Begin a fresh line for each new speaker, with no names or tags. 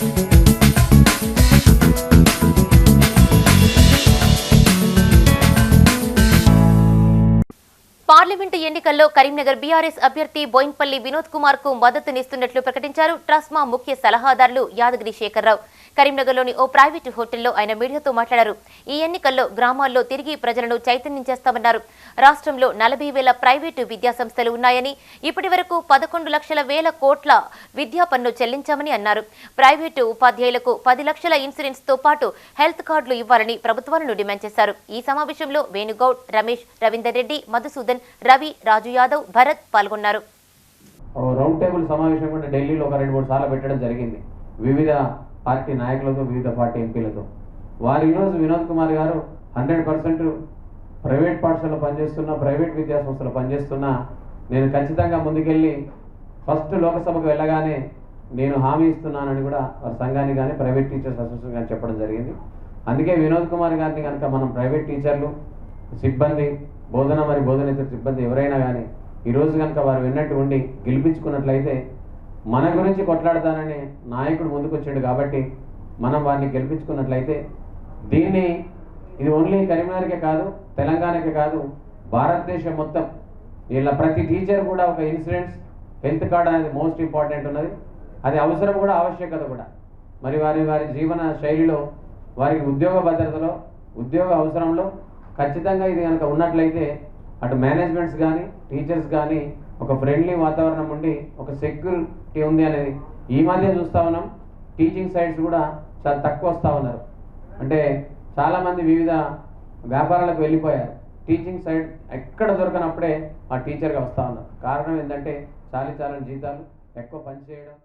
Thank you. Parliament ఎన్నికల్లో Karimnagar BRS అభ్యర్థి బోయిన్పల్లి వినోద్ కుమార్కు మద్దతునిస్తున్నట్లు ప్రకటించారు. ట్రస్మా ముఖ్య సలహాదారులు యాదగిరి శేఖర్రావు. కరీంనగర్లోని ఓ ప్రైవేటు హోటల్లో ఆయన మీడియాతో మాట్లాడారు. ఈ ఎన్నికల్లో గ్రామాల్లో తిరిగి ప్రజలను చైతన్యం చేస్తామన్నారు. రాష్ట్రంలో నలభై వేల ప్రైవేటు విద్యాసంస్థలు ఉన్నాయని ఇప్పటి వరకు పదకొండు లక్షల వేల కోట్ల విద్యా పన్ను చెల్లించామని అన్నారు. ప్రైవేటు ఉపాధ్యాయులకు పది లక్షల ఇన్సూరెన్స్తో పాటు హెల్త్ కార్డులు ఇవ్వాలని ప్రభుత్వాలను డిమాండ్ చేశారు. ఈ సమావేశంలో వేణుగౌడ్ రమేష్ రవీందర్ రెడ్డి మధుసూదన్ రవి రాజు యాదవ్ భరత్ పాల్గొన్నారు.
రౌండ్ టేబుల్ సమావేశం కూడా ఢిల్లీలో ఒక రెండు మూడు సార్లు పెట్టడం జరిగింది. వివిధ పార్టీ నాయకులతో వివిధ పార్టీ ఎంపీలతో. వారు ఈరోజు వినోద్ కుమార్ గారు హండ్రెడ్ పర్సెంట్ ప్రైవేట్ పాఠశాలలో పనిచేస్తున్న ప్రైవేట్ విద్యా సంస్థలో పనిచేస్తున్న నేను ఖచ్చితంగా ముందుకెళ్ళి ఫస్ట్ లోకసభకు వెళ్ళగానే నేను హామీ ఇస్తున్నానని కూడా వారి సంఘానికి కానీ ప్రైవేట్ టీచర్స్ అసోసియేషన్ కానీ చెప్పడం జరిగింది. అందుకే వినోద్ కుమార్ గారిని కనుక మనం ప్రైవేట్ టీచర్లు సిబ్బంది బోధన మరి బోధనేతర సిబ్బంది ఎవరైనా కానీ ఈరోజు కనుక వారు విన్నట్టు ఉండి గెలిపించుకున్నట్లయితే మన గురించి కొట్లాడతానని నాయకుడు ముందుకు వచ్చాడు కాబట్టి మనం వారిని గెలిపించుకున్నట్లయితే దీన్ని ఇది ఓన్లీ కరీంనగర్కే కాదు తెలంగాణకే కాదు భారతదేశం మొత్తం ఇలా ప్రతి టీచర్ కూడా ఒక ఇన్సూరెన్స్ హెల్త్ కార్డ్ అనేది మోస్ట్ ఇంపార్టెంట్ ఉన్నది. అది అవసరం కూడా ఆవశ్యకత కూడా. మరి వారి వారి జీవన శైలిలో వారికి ఉద్యోగ భద్రతలో ఉద్యోగ అవసరంలో ఖచ్చితంగా ఇది కనుక ఉన్నట్లయితే అటు మేనేజ్మెంట్స్ కానీ టీచర్స్ కానీ ఒక ఫ్రెండ్లీ వాతావరణం ఉండి ఒక సెక్యూరిటీ ఉంది అనేది ఈ మధ్య చూస్తా ఉన్నాం. టీచింగ్ సైడ్స్ కూడా చాలా తక్కువ వస్తూ ఉన్నారు. అంటే చాలామంది వివిధ వ్యాపారాలకు వెళ్ళిపోయారు. టీచింగ్ సైడ్ ఎక్కడ దొరకనప్పుడే ఆ టీచర్గా వస్తూ ఉన్నారు. కారణం ఏంటంటే చాలా చాలని జీతాలు ఎక్కువ పనిచేయడం